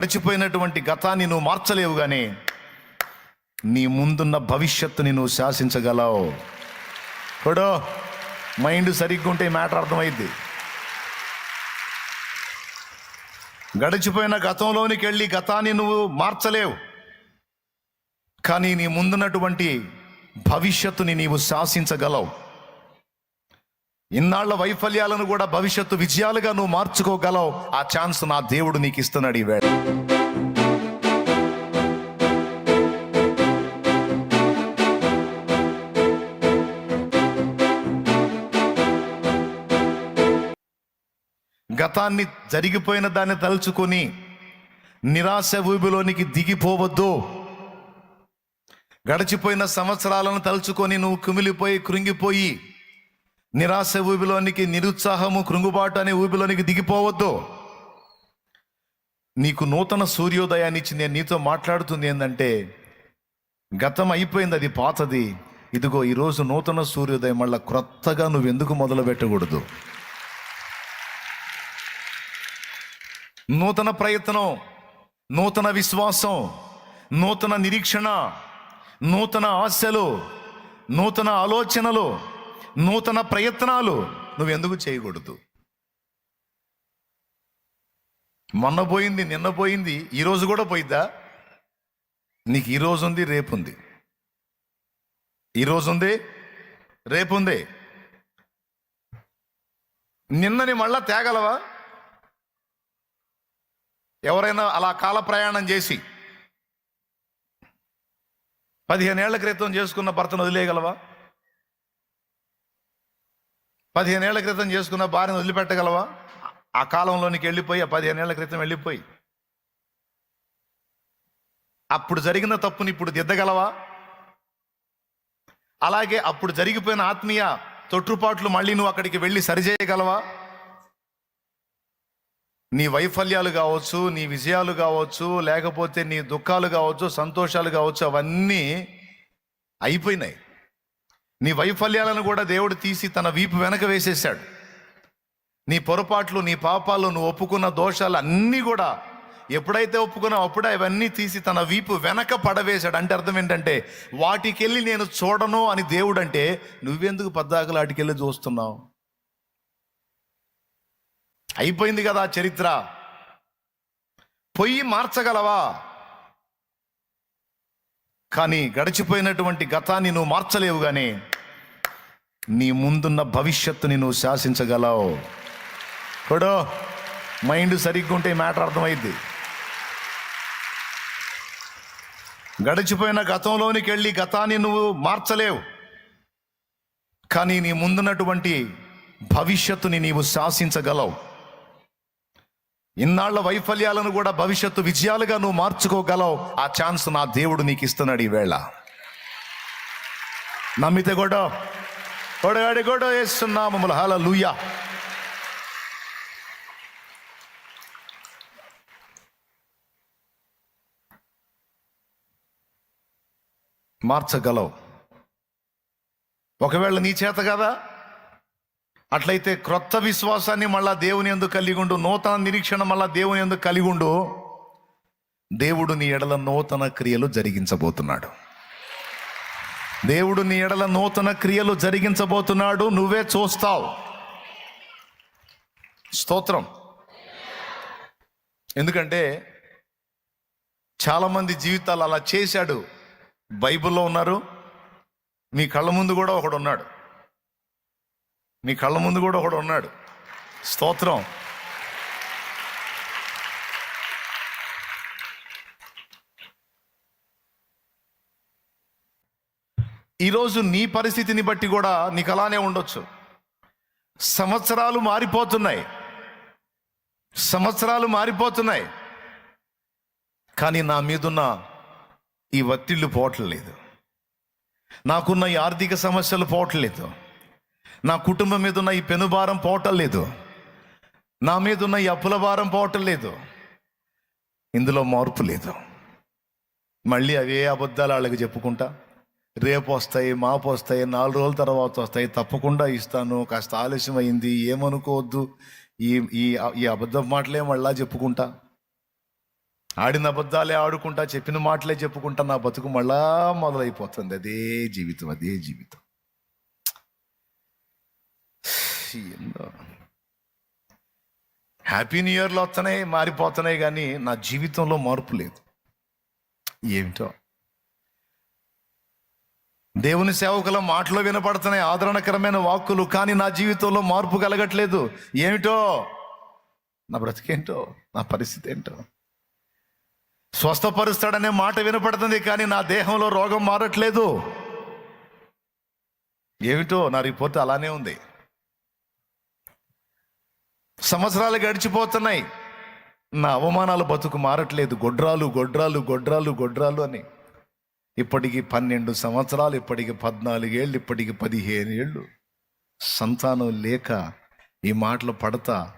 గడిచిపోయినటువంటి గతాన్ని నువ్వు మార్చలేవు కానీ నీ ముందున్న భవిష్యత్తుని నువ్వు శాసించగలవు. కొడో మైండ్ సరిగ్గా ఉంటే మ్యాటర్ అర్థమైద్ది. గడిచిపోయిన గతంలోనికి వెళ్ళి గతాన్ని నువ్వు మార్చలేవు. కానీ నీ ముందున్నటువంటి భవిష్యత్తుని నీవు శాసించగలవు. ఇన్నాళ్ళ వైఫల్యాలను కూడా భవిష్యత్తు విజయాలుగా నువ్వు మార్చుకోగలవు. ఆ ఛాన్స్ నా దేవుడు నీకు ఇస్తున్నాడు ఈవేళ గతాన్ని జరిగిపోయిన దాన్ని తలుచుకొని నిరాశ ఊబిలోనికి దిగిపోవద్దు. గడిచిపోయిన సంవత్సరాలను తలుచుకొని నువ్వు కుమిలిపోయి కృంగిపోయి నిరాశ ఊబిలోనికి నిరుత్సాహము కృంగుబాటు అనే ఊబిలోనికి దిగిపోవద్దు. నీకు నూతన సూర్యోదయాన్ని ఇచ్చి నేను నీతో మాట్లాడుతుంది ఏంటంటే గతం అయిపోయింది అది పాతది. ఇదిగో ఈరోజు నూతన సూర్యోదయం మళ్ళీ క్రొత్తగా నువ్వు ఎందుకు మొదలు పెట్టకూడదు? నూతన ప్రయత్నం నూతన విశ్వాసం నూతన నిరీక్షణ నూతన ఆశలు నూతన ఆలోచనలు నూతన ప్రయత్నాలు నువ్వెందుకు చేయకూడదు. మొన్న పోయింది నిన్న పోయింది ఈరోజు కూడా పోయిద్దా? నీకు ఈరోజు ఉంది రేపు ఉంది. ఈరోజు ఉంది రేపు ఉంది. నిన్నని మళ్ళా తేగలవా? ఎవరైనా అలా కాల ప్రయాణం చేసి పదిహేనేళ్ళ క్రితం చేసుకున్న భర్తను వదిలేయగలవా? పదిహేనేళ్ళ క్రితం చేసుకున్న భార్యను వదిలిపెట్టగలవా? ఆ కాలంలోనికి వెళ్ళిపోయి ఆ పదిహేనేళ్ళ క్రితం వెళ్ళిపోయి. అప్పుడు జరిగిన తప్పుని ఇప్పుడు దిద్దగలవా? అలాగే అప్పుడు జరిగిపోయిన ఆత్మీయ తొట్టుపాట్లు మళ్ళీ నువ్వు అక్కడికి వెళ్ళి సరిచేయగలవా? నీ వైఫల్యాలు కావచ్చు నీ విజయాలు కావచ్చు లేకపోతే నీ దుఃఖాలు కావచ్చు సంతోషాలు కావచ్చు అవన్నీ అయిపోయినాయి. నీ వైఫల్యాలను కూడా దేవుడు తీసి తన వీపు వెనక వేసేసాడు నీ పొరపాట్లు నీ పాపాలు నువ్వు ఒప్పుకున్న దోషాలు అన్నీ కూడా ఎప్పుడైతే ఒప్పుకున్నావు అప్పుడే అవన్నీ తీసి తన వీపు వెనక పడవేశాడు. అంటే అర్థం ఏంటంటే వాటికెళ్ళి నేను చూడను అని దేవుడు అంటే నువ్వెందుకు పద్దాకలు వాటికెళ్ళి చూస్తున్నావు? అయిపోయింది కదా చరిత్ర. పొయ్యి మార్చగలవా? కానీ గడిచిపోయినటువంటి గతాన్ని నువ్వు మార్చలేవు కానీ నీ ముందున్న భవిష్యత్తుని నువ్వు శాసించగలవు. కొడో మైండ్ సరిగ్గా ఉంటే మ్యాటర్ అర్థమైద్ది. గడిచిపోయిన గతంలోనికి వెళ్ళి గతాన్ని నువ్వు మార్చలేవు. కానీ నీ ముందున్నటువంటి భవిష్యత్తుని నీవు శాసించగలవు. ఇన్నాళ్ళ వైఫల్యాలను కూడా భవిష్యత్తు విజయాలుగా నువ్వు మార్చుకోగలవు. ఆ ఛాన్స్ నా దేవుడు నీకు ఇస్తున్నాడు ఈవేళ. నమ్మితే కూడా కొడగాడి కూడా వేస్తున్నాము ములహాల లూయా మార్చగలవు. ఒకవేళ నీ చేత కదా? అట్లయితే క్రొత్త విశ్వాసాన్ని మళ్ళా దేవుని ఎందుకు కలిగి ఉండు. నూతన నిరీక్షణ మళ్ళా దేవుని ఎందుకు కలిగి ఉండు. దేవుడు నీ ఎడల నూతన క్రియలు జరిగించబోతున్నాడు. దేవుడు నీ ఎడల నూతన క్రియలు జరిగించబోతున్నాడు. నువ్వే చూస్తావు. స్తోత్రం. ఎందుకంటే చాలామంది జీవితాలు అలా చేశాడు. బైబిల్లో ఉన్నారు. మీ కళ్ళ ముందు కూడా ఒకడు ఉన్నాడు. మీ కళ్ళ ముందు కూడా ఒకడు ఉన్నాడు. స్తోత్రం. ఈరోజు నీ పరిస్థితిని బట్టి కూడా నీకు అలానే ఉండొచ్చు. సంవత్సరాలు మారిపోతున్నాయి. సంవత్సరాలు మారిపోతున్నాయి. కానీ నా మీదున్న ఈ ఒత్తిళ్ళు పోవట్లేదు. నాకున్న ఈ ఆర్థిక సమస్యలు పోవట్లేదు. నా కుటుంబం మీద ఉన్న ఈ పెనుభారం పోవటం లేదు నా మీద ఉన్న ఈ అప్పుల భారం పోవటం లేదు ఇందులో మార్పు లేదు. మళ్ళీ అవే అబద్ధాలు వాళ్ళకి చెప్పుకుంటా రేపు వస్తాయి మాపు వస్తాయి నాలుగు రోజుల తర్వాత వస్తాయి. తప్పకుండా ఇస్తాను. కాస్త ఆలస్యం అయింది ఏమనుకోవద్దు. ఈ ఈ ఈ అబద్ధ మాటలే మళ్ళా చెప్పుకుంటా. ఆడిన అబద్ధాలే ఆడుకుంటా. చెప్పిన మాటలే చెప్పుకుంటా. నా బతుకు మళ్ళా మొదలైపోతుంది. అదే జీవితం అదే జీవితం. హ్యాపీ న్యూ ఇయర్లో వస్తున్నాయి మారిపోతున్నాయి కానీ నా జీవితంలో మార్పు లేదు. ఏమిటో దేవుని సేవకుల మాటలో వినపడుతున్నాయి. ఆదరణకరమైన వాక్కులు కానీ నా జీవితంలో మార్పు కలగట్లేదు. ఏమిటో? నా బ్రతికేంటో? నా పరిస్థితి ఏంటో? స్వస్థపరుస్తాడనే మాట వినపడుతుంది కానీ నా దేహంలో రోగం మారట్లేదు. ఏమిటో? నా రిపోర్ట్ అలానే ఉంది. సంవత్సరాలు గడిచిపోతున్నాయి. నా అవమానాలు బతుకు మారట్లేదు. గొడ్రాలు గొడ్రాలు గొడ్రాలు గొడ్రాలు అని. ఇప్పటికి పన్నెండు సంవత్సరాలు ఇప్పటికి పద్నాలుగేళ్ళు ఇప్పటికి పదిహేను ఏళ్ళు సంతానం లేక ఈ మాటలు పడతా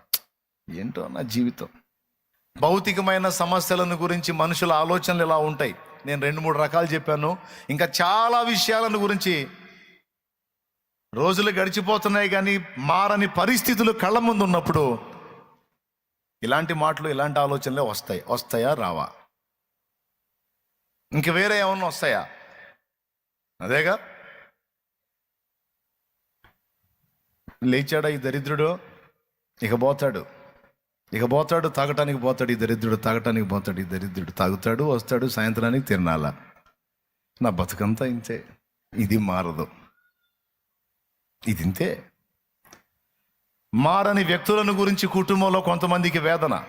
ఏంటో నా జీవితం. భౌతికమైన సమస్యలను గురించి మనుషుల ఆలోచనలు ఇలా ఉంటాయి. నేను రెండు మూడు రకాలు చెప్పాను. ఇంకా చాలా విషయాలను గురించి రోజులు గడిచిపోతున్నాయి కానీ మారని పరిస్థితులు కళ్ళ ముందు ఉన్నప్పుడు ఇలాంటి మాటలు ఇలాంటి ఆలోచనలే వస్తాయి. వస్తాయా? రావా? ఇంక వేరే ఏమన్నా వస్తాయా? అదేగా? లేచాడా ఈ దరిద్రుడు? ఇక పోతాడు. ఇక పోతాడు తాగటానికి పోతాడు ఈ దరిద్రుడు తాగటానికి పోతాడు ఈ దరిద్రుడు. తాగుతాడు వస్తాడు సాయంత్రానికి తిరణాల నా బతుకంతా ఇంతే. ఇది మారదు. ఇది ఇంతే మారని వ్యక్తులను గురించి కుటుంబంలో కొంతమందికి వేదన.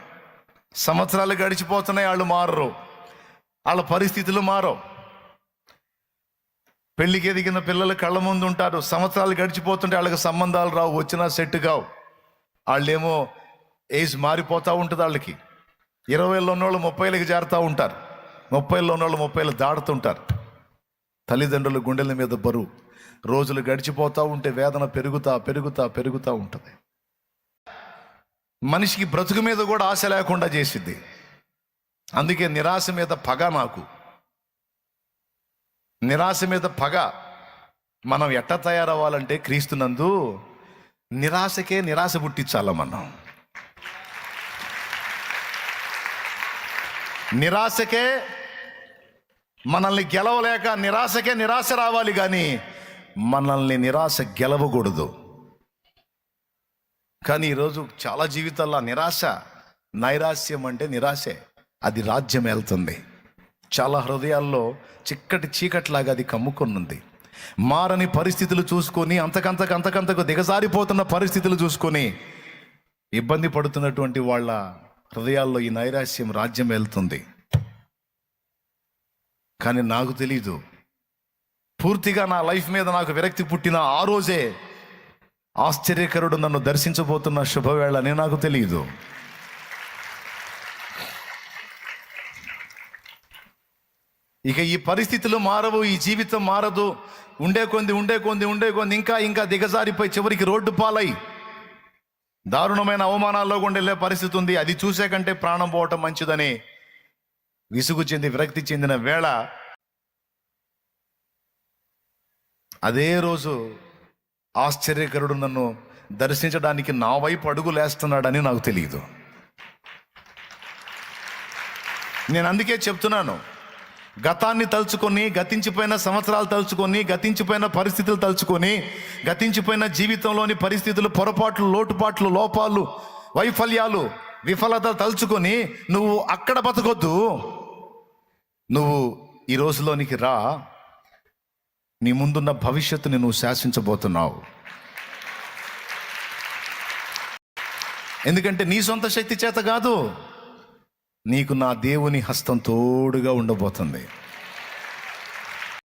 సంవత్సరాలు గడిచిపోతున్నాయి వాళ్ళు మారరు. వాళ్ళ పరిస్థితులు మారవు. పెళ్ళికి ఎదిగిన పిల్లలు కళ్ళ ముందు ఉంటారు. సంవత్సరాలు గడిచిపోతుంటే వాళ్ళకి సంబంధాలు రావు. వచ్చినా సెట్ కావు. వాళ్ళేమో ఏజ్ మారిపోతూ ఉంటుంది వాళ్ళకి. ఇరవైలో ఉన్నవాళ్ళు ముప్పైలకి జారుతూ ఉంటారు. ముప్పైలో ఉన్నవాళ్ళు ముప్పైలు దాడుతుంటారు తల్లిదండ్రుల గుండెల మీద బరువు. రోజులు గడిచిపోతూ ఉంటే వేదన పెరుగుతా పెరుగుతా పెరుగుతూ ఉంటుంది. మనిషికి బ్రతుకు మీద కూడా ఆశ లేకుండా చేసిద్ది. అందుకే నిరాశ మీద పగ నాకు నిరాశ మీద పగ. మనం ఎట్ట తయారవ్వాలంటే క్రీస్తునందు నిరాశకే నిరాశ పుట్టించాల మనం. నిరాశకే మనల్ని గెలవలేక నిరాశకే నిరాశ రావాలి కానీ మనల్ని నిరాశ గెలవకూడదు. కానీ ఈరోజు చాలా జీవితాల్లో నిరాశ నైరాశ్యం అంటే నిరాశే. అది రాజ్యం వెళ్తుంది చాలా హృదయాల్లో చిక్కటి చీకట్లాగా అది కమ్ముకొనుంది. మారని పరిస్థితులు చూసుకొని అంతకంతకు అంతకంతకు దిగజారిపోతున్న పరిస్థితులు చూసుకొని ఇబ్బంది పడుతున్నటువంటి వాళ్ళ హృదయాల్లో ఈ నైరాశ్యం రాజ్యం వెళ్తుంది కానీ నాకు తెలీదు. పూర్తిగా నా లైఫ్ మీద నాకు విరక్తి పుట్టిన ఆ రోజే ఆశ్చర్యకరుడు నన్ను దర్శించబోతున్న శుభవేళ అని నాకు తెలియదు ఇక ఈ పరిస్థితులు మారవు ఈ జీవితం మారదు. ఉండే కొంది ఉండే కొంది ఉండే కొంది ఇంకా ఇంకా దిగజారిపోయి చివరికి రోడ్డు పాలై. దారుణమైన అవమానాల్లో కూడా వెళ్ళే పరిస్థితి ఉంది. అది చూసే కంటే ప్రాణం పోవటం మంచిదని విసుగు చెంది విరక్తి చెందిన వేళ అదే రోజు ఆశ్చర్యకరుడు నన్ను దర్శించడానికి నా వైపు అడుగులేస్తున్నాడని నాకు తెలియదు. నేను అందుకే చెప్తున్నాను. గతాన్ని తలుచుకొని గతించిపోయిన సంవత్సరాలు తలుచుకొని గతించిపోయిన పరిస్థితులు తలుచుకొని గతించిపోయిన జీవితంలోని పరిస్థితులు పొరపాట్లు లోటుపాట్లు లోపాలు వైఫల్యాలు విఫలత తలుచుకొని నువ్వు అక్కడ బతకొద్దు. నువ్వు ఈ రోజులోనికి రా. నీ ముందున్న భవిష్యత్తుని నువ్వు శాసించబోతున్నావు. ఎందుకంటే నీ సొంత శక్తి చేత కాదు. నీకు నా దేవుని హస్తం తోడుగా ఉండబోతుంది.